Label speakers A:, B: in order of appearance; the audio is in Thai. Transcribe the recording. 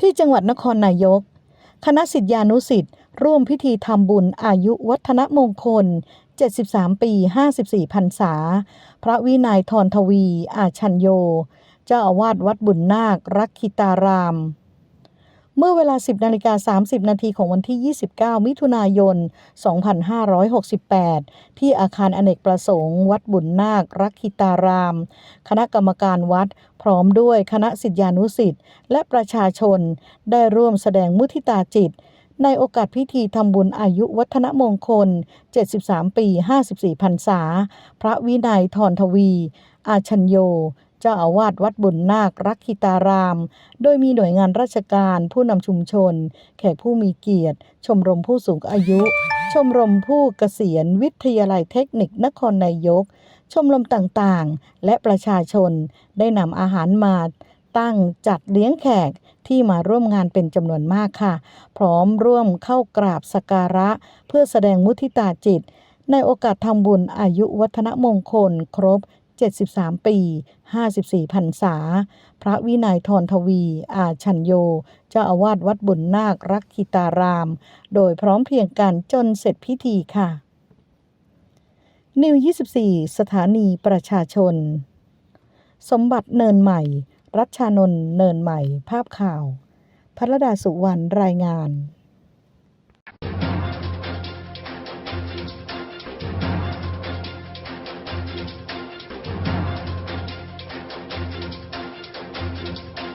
A: ที่จังหวัดนครนายก คณะสิทธิานุสิทธิ์ร่วมพิธีทำบุญอายุวัฒนมงคล 73 ปี 54พรรษา พระวินัยทรทวี อาชัญโย เจ้าอาวาสวัดบุญนาค รักขิตาราม เมื่อเวลา 10นาฬิกา30 นาทีของวันที่ 29 มิถุนายน 2568 ที่อาคารอเนกประสงค์ วัดบุญนาค รักขิตาราม คณะกรรมการวัด พร้อมด้วยคณะสิทธิานุสิทธิ์และประชาชน ได้ร่วมแสดงมุทิตาจิต ในโอกาสพิธีทำบุญอายุวัฒนมงคล 73 ปี 54พรรษา พระวินัยทรทวี อาชัญโย เจ้าอาวาสวัดบุญนาครักขิตาราม โดยมีหน่วยงานราชการ ผู้นำชุมชน แขกผู้มีเกียรติ ชมรมผู้สูงอายุ ชมรมผู้เกษียณ วิทยาลัยเทคนิคนครนายก ชมรมต่างๆ และประชาชนได้นำอาหารมาตั้งจัดเลี้ยงแขกที่มาร่วมงานเป็นจำนวนมากค่ะ พร้อมร่วมเข้ากราบสักการะ เพื่อแสดงมุทิตาจิต ในโอกาสทำบุญอายุวัฒนมงคล ครบ 73 ปี 54พรรษา พระวินัยทรทวี อาชัญโย เจ้าอาวาสวัดบุญนาครักขิตาราม โดยพร้อมเพียงกันจนเสร็จพิธีค่ะ นิว 24 สถานีประชาชน สมบัติเนินใหม่ รัชชานนท์เนินใหม่ ภาพข่าวพัรดาสุวรรณรายงาน